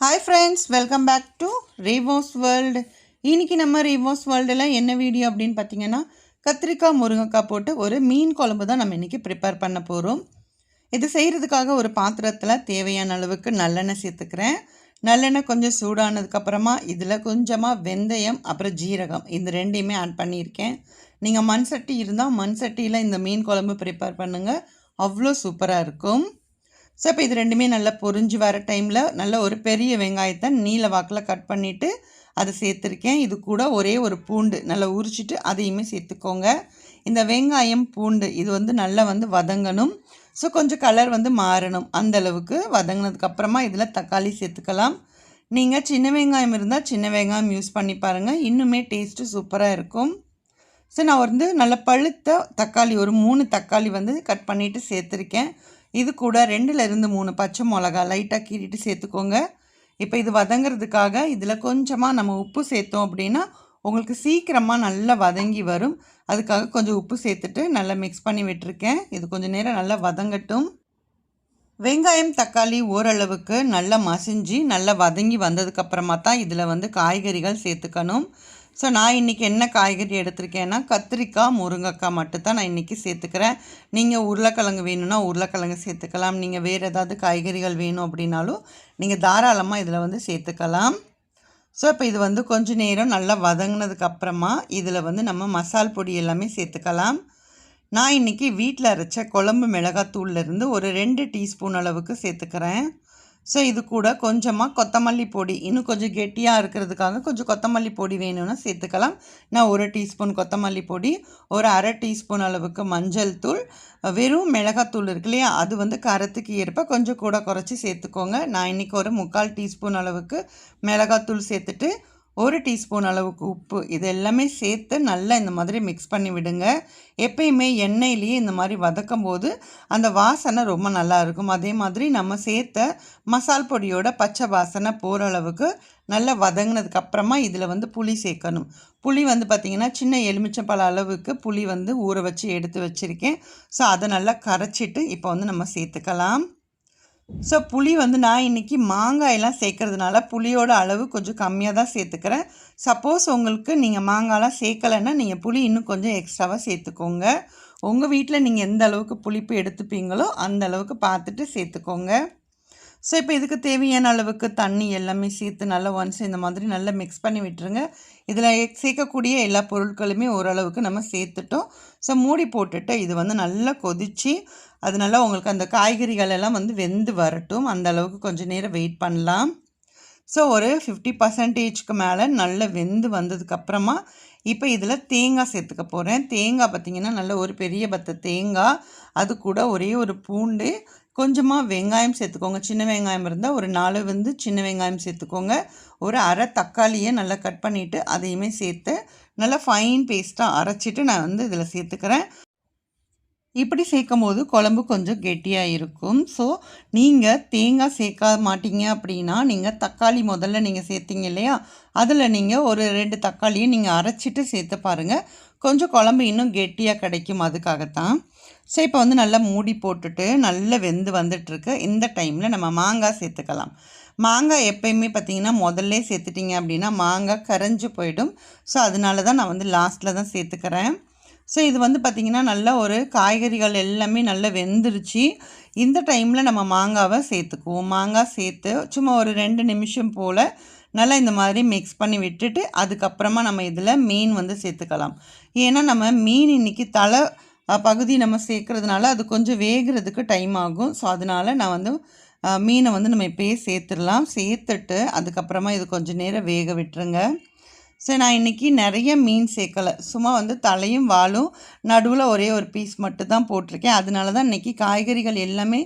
Hi friends welcome back to Revos world இன்னைக்கு நம்ம ரீவோஸ் வேர்ல்டில் என்ன வீடியோ அப்படின்னு பார்த்தீங்கன்னா கத்திரிக்காய் முருங்கைக்காய் போட்டு ஒரு மீன் குழம்பு தான் நம்ம இன்றைக்கி ப்ரிப்பேர் பண்ண போகிறோம் இது செய்கிறதுக்காக ஒரு பாத்திரத்தில் தேவையான அளவுக்கு நல்லெண்ணெய் சேர்த்துக்கிறேன். நல்லெண்ணெய் கொஞ்சம் சூடானதுக்கப்புறமா இதில் கொஞ்சமாக வெந்தயம் அப்புறம் ஜீரகம் இந்த ரெண்டையுமே ஆட் பண்ணியிருக்கேன். நீங்கள் மண் சட்டி இருந்தால் மண் சட்டியில் இந்த மீன் குழம்பு ப்ரிப்பேர் பண்ணுங்கள் அவ்வளோ சூப்பராக இருக்கும். ஸோ இப்போ இது ரெண்டுமே நல்லா பொரிஞ்சு வர டைமில் நல்ல ஒரு பெரிய வெங்காயத்தை நீல வாக்கில் கட் பண்ணிவிட்டு அதை சேர்த்துருக்கேன். இது கூட ஒரே ஒரு பூண்டு நல்லா உரிச்சிட்டு அதையுமே சேர்த்துக்கோங்க. இந்த வெங்காயம் பூண்டு இது வந்து நல்லா வந்து வதங்கணும். ஸோ கொஞ்சம் கலர் வந்து மாறணும். அந்தளவுக்கு வதங்கினதுக்கப்புறமா இதில் தக்காளி சேர்த்துக்கலாம். நீங்கள் சின்ன வெங்காயம் இருந்தால் சின்ன வெங்காயம் யூஸ் பண்ணி பாருங்கள் இன்னுமே டேஸ்ட்டு சூப்பராக இருக்கும். ஸோ நான் வந்து நல்லா பழுத்த தக்காளி ஒரு மூணு தக்காளி வந்து கட் பண்ணிவிட்டு சேர்த்துருக்கேன். இது கூட ரெண்டுலேருந்து மூணு பச்சை மிளகா லைட்டாக கீறிட்டு சேர்த்துக்கோங்க. இப்போ இது வதங்கிறதுக்காக இதில் கொஞ்சமாக நம்ம உப்பு சேர்த்தோம் அப்படின்னா உங்களுக்கு சீக்கிரமாக நல்லா வதங்கி வரும். அதுக்காக கொஞ்சம் உப்பு சேர்த்துட்டு நல்லா மிக்ஸ் பண்ணி விட்டுருக்கேன். இது கொஞ்சம் நேரம் நல்லா வதங்கட்டும். வெங்காயம் தக்காளி ஓரளவுக்கு நல்லா மசிஞ்சு நல்லா வதங்கி வந்ததுக்கப்புறமா தான் இதில் வந்து காய்கறிகள் சேர்த்துக்கணும். ஸோ நான் இன்றைக்கி என்ன காய்கறி எடுத்திருக்கேன்னா கத்திரிக்காய் முருங்கைக்காய் மட்டும்தான் நான் இன்றைக்கி சேர்த்துக்கிறேன். நீங்கள் உருளைக்கிழங்கு வேணும்னா உருளைக்கிழங்கு சேர்த்துக்கலாம். நீங்கள் வேறு ஏதாவது காய்கறிகள் வேணும் அப்படின்னாலும் நீங்கள் தாராளமாக இதில் வந்து சேர்த்துக்கலாம். ஸோ இப்போ இது வந்து கொஞ்சம் நேரம் நல்லா வதங்கினதுக்கப்புறமா இதில் வந்து நம்ம மசால் பொடி எல்லாமே சேர்த்துக்கலாம். நான் இன்றைக்கி வீட்டில் அரைச்ச குழம்பு மிளகாத்தூள்லேருந்து ஒரு ரெண்டு டீஸ்பூன் அளவுக்கு சேர்த்துக்கிறேன். ஸோ இது கூட கொஞ்சமாக கொத்தமல்லி பொடி. இன்னும் கொஞ்சம் கெட்டியாக இருக்கிறதுக்காக கொஞ்சம் கொத்தமல்லி பொடி வேணும்னா சேர்த்துக்கலாம். நான் ஒரு டீஸ்பூன் கொத்தமல்லி பொடி ஒரு அரை டீஸ்பூன் அளவுக்கு மஞ்சள் தூள் வெறும் மிளகாத்தூள் இருக்கு இல்லையா? அது வந்து கரத்துக்கு ஏற்ப கொஞ்சம் கூட குறைச்சி சேர்த்துக்கோங்க. நான் இன்றைக்கி ஒரு முக்கால் டீஸ்பூன் அளவுக்கு மிளகாத்தூள் சேர்த்துட்டு ஒரு டீஸ்பூன் அளவுக்கு உப்பு இது எல்லாமே சேர்த்து நல்லா இந்த மாதிரி மிக்ஸ் பண்ணி விடுங்க. எப்பயுமே எண்ணெயிலேயே இந்த மாதிரி வதக்கும் போது அந்த வாசனை ரொம்ப நல்லா இருக்கும். அதே மாதிரி நம்ம சேர்த்த மசால் பொடியோட பச்சை வாசனை போகிற அளவுக்கு நல்லா வதங்கினதுக்கு அப்புறமா இதில் வந்து புளி சேர்க்கணும். புளி வந்து பார்த்திங்கன்னா சின்ன எலுமிச்சம்பழ அளவுக்கு புளி வந்து ஊற வச்சு எடுத்து வச்சுருக்கேன். ஸோ அதை நல்லா கரைச்சிட்டு இப்போ வந்து நம்ம சேர்த்துக்கலாம். ஸோ புளி வந்து நான் இன்றைக்கி மாங்காயெல்லாம் சேர்க்கறதுனால புளியோட அளவு கொஞ்சம் கம்மியாக தான் சேர்த்துக்கிறேன். சப்போஸ் உங்களுக்கு நீங்கள் மாங்காயெலாம் சேர்க்கலைன்னா நீங்கள் புளி இன்னும் கொஞ்சம் எக்ஸ்ட்ராவாக சேர்த்துக்கோங்க. உங்கள் வீட்டில் நீங்கள் எந்த அளவுக்கு புளிப்பு எடுத்துப்பீங்களோ அந்த அளவுக்கு பார்த்துட்டு சேர்த்துக்கோங்க. ஸோ இப்போ இதுக்கு தேவையான அளவுக்கு தண்ணி எல்லாமே சேர்த்து நல்லா ஒன்ஸ் இந்த மாதிரி நல்லா மிக்ஸ் பண்ணி விட்டுருங்க. இதில் சேர்க்கக்கூடிய எல்லா பொருட்களுமே ஓரளவுக்கு நம்ம சேர்த்துட்டோம். ஸோ மூடி போட்டுட்டு இது வந்து நல்லா கொதித்து அதனால உங்களுக்கு அந்த காய்கறிகள் எல்லாம் வந்து வெந்து வரட்டும். அந்த அளவுக்கு கொஞ்சம் நேரம் வெயிட் பண்ணலாம். ஸோ ஒரு ஃபிஃப்டி பர்சன்டேஜ்க்கு மேலே நல்லா வெந்து வந்ததுக்கப்புறமா இப்போ இதில் தேங்காய் சேர்த்துக்க போகிறேன் தேங்காய் பார்த்திங்கன்னா நல்ல ஒரு பெரிய பத்த தேங்காய். அது கூட ஒரே ஒரு பூண்டு. கொஞ்சமாக வெங்காயம் சேர்த்துக்கோங்க. சின்ன வெங்காயம் இருந்தால் ஒரு நாலு வந்து சின்ன வெங்காயம் சேர்த்துக்கோங்க. ஒரு அரை தக்காளியை நல்லா கட் பண்ணிவிட்டு அதையுமே சேர்த்து நல்லா ஃபைன் பேஸ்ட்டாக அரைச்சிட்டு நான் வந்து இதில் சேர்த்துக்கிறேன். இப்படி சேர்க்கும் போது குழம்பு கொஞ்சம் கெட்டியாக இருக்கும். ஸோ நீங்கள் தேங்காய் சேர்க்க மாட்டீங்க அப்படின்னா நீங்கள் தக்காளி முதல்ல நீங்கள் சேர்த்திங்க இல்லையா? அதில் நீங்கள் ஒரு ரெண்டு தக்காளியை நீங்கள் அரைச்சிட்டு சேர்த்து பாருங்கள் கொஞ்சம் குழம்பு இன்னும் கெட்டியாக கிடைக்கும் அதுக்காகத்தான். ஸோ இப்போ வந்து நல்லா மூடி போட்டுட்டு நல்லா வெந்து வந்துட்டுருக்கு. இந்த டைமில் நம்ம மாங்காய் சேர்த்துக்கலாம். மாங்காய் எப்பயுமே பார்த்திங்கன்னா முதல்ல சேர்த்துட்டிங்க அப்படின்னா மாங்காய் கரைஞ்சி போயிடும். ஸோ அதனால தான் நான் வந்து லாஸ்ட்டில் தான் சேர்த்துக்கிறேன். ஸோ இது வந்து பார்த்திங்கன்னா நல்லா ஒரு காய்கறிகள் எல்லாமே நல்லா வெந்துருச்சு. இந்த டைமில் நம்ம மாங்காவை சேர்த்துக்குவோம். மாங்காய் சேர்த்து சும்மா ஒரு ரெண்டு நிமிஷம் போல் நல்லா இந்த மாதிரி மிக்ஸ் பண்ணி விட்டுட்டு அதுக்கப்புறமா நம்ம இதில் மீன் வந்து சேர்த்துக்கலாம். ஏன்னா நம்ம மீன் இன்றைக்கி தலை பகுதி நம்ம சேர்க்குறதுனால அது கொஞ்சம் வேகிறதுக்கு டைம் ஆகும். ஸோ அதனால் நான் வந்து மீனை வந்து நம்ம இப்போயே சேர்த்துடலாம். சேர்த்துட்டு அதுக்கப்புறமா இது கொஞ்சம் நேரம் வேக விட்டுருங்க. ஸோ நான் இன்றைக்கி நிறைய மீன் சேர்க்கலை. சும்மா வந்து தலையும் வாலும் நடுவில் ஒரே ஒரு பீஸ் மட்டும் தான் போட்டிருக்கேன். அதனால தான் இன்றைக்கி காய்கறிகள் எல்லாமே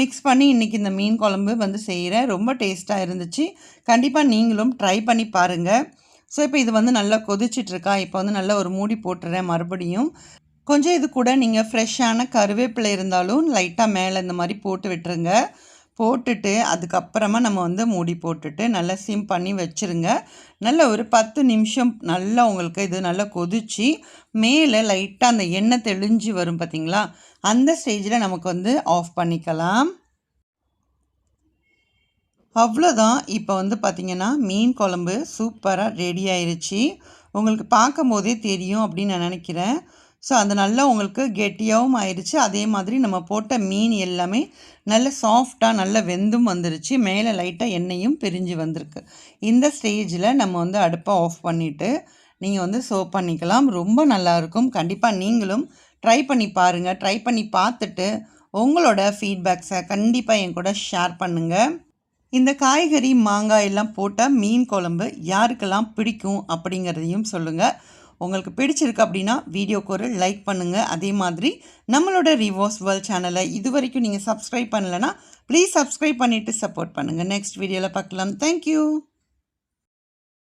மிக்ஸ் பண்ணி இன்றைக்கி இந்த மீன் குழம்பு வந்து செய்கிறேன் ரொம்ப டேஸ்ட்டாக இருந்துச்சு. கண்டிப்பாக நீங்களும் ட்ரை பண்ணி பாருங்கள் ஸோ இப்போ இது வந்து நல்லா கொதிச்சிட்ருக்கா இப்போ வந்து நல்லா ஒரு மூடி போட்டுறேன் மறுபடியும். கொஞ்சம் இது கூட நீங்கள் ஃப்ரெஷ்ஷான கருவேப்பிலை இருந்தாலும் லைட்டாக மேலே இந்த மாதிரி போட்டு விட்டுருங்க. போட்டுட்டு அதுக்கப்புறமா நம்ம வந்து மூடி போட்டுட்டு நல்லா சிம் பண்ணி வச்சுருங்க. நல்ல ஒரு பத்து நிமிஷம் நல்லா உங்களுக்கு இது நல்லா கொதிச்சு மேலே லைட்டாக அந்த எண்ணெய் தெளிஞ்சு வரும் பார்த்திங்களா அந்த ஸ்டேஜில் நமக்கு வந்து ஆஃப் பண்ணிக்கலாம். அவ்வளோதான். இப்போ வந்து பார்த்திங்கன்னா மீன் குழம்பு சூப்பராக ரெடி ஆயிடுச்சு உங்களுக்கு பார்க்கும் போதே தெரியும் அப்படின்னு நான் நினைக்கிறேன். ஸோ அது நல்லா உங்களுக்கு கெட்டியாகவும் ஆயிடுச்சு அதே மாதிரி நம்ம போட்ட மீன் எல்லாமே நல்ல சாஃப்டாக நல்ல வெந்தும் வந்துருச்சு. மேலே லைட்டாக எண்ணெயும் பிரிஞ்சு வந்திருக்கு. இந்த ஸ்டேஜில் நம்ம வந்து அடுப்பை ஆஃப் பண்ணிவிட்டு நீங்கள் வந்து சோப் பண்ணிக்கலாம். ரொம்ப நல்லாயிருக்கும். கண்டிப்பாக நீங்களும் ட்ரை பண்ணி பாருங்கள் ட்ரை பண்ணி பார்த்துட்டு உங்களோட ஃபீட்பேக்ஸை கண்டிப்பாக என் கூட ஷேர் பண்ணுங்கள் இந்த காய்கறி மாங்காய் எல்லாம் போட்ட மீன் குழம்பு யாருக்கெல்லாம் பிடிக்கும் அப்படிங்கிறதையும் சொல்லுங்கள் உங்களுக்கு பிடிச்சிருக்கு அப்படின்னா வீடியோக்கு ஒரு லைக் பண்ணுங்கள் அதே மாதிரி நம்மளோட ரிவோர்ஸ் வேர்ல்ட் சேனலை இது வரைக்கும் நீங்கள் சப்ஸ்கிரைப் பண்ணலைன்னா ப்ளீஸ் சப்ஸ்கிரைப் பண்ணிவிட்டு சப்போர்ட் பண்ணுங்கள் நெக்ஸ்ட் வீடியோவில் பார்க்கலாம். Thank you